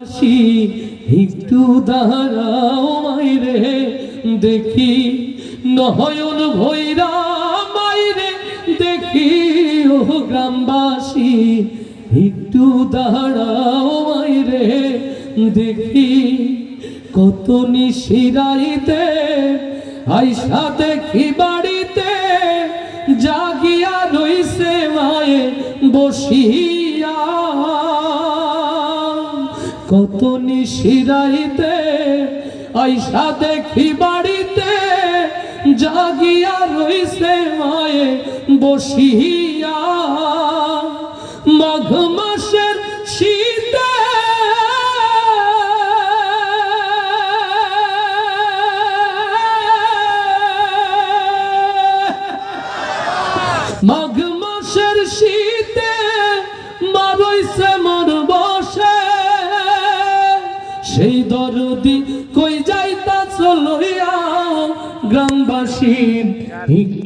আসি, একটু দাঁড়াও মাইরে, দেখি, নয়ন ভৈরা মাইরে, দেখি ও গ্রামবাসী, একটু দাঁড়াও মাইরে, দেখি, কত নিশিরাইতে, আইসা দেখি বাড়িতে, জাগিয়া রইছে মায়ে বসিয়া কত নিশিরাইতে, আইসা দেখি বাড়িতে, জাগিয়া রইছে মায়ে বসিয়া। মাঘ মাসের শীতে মাঘ মাসের শীতে সেই দরদি কই যাইতা চলিয়া গ্রামবাসী একটু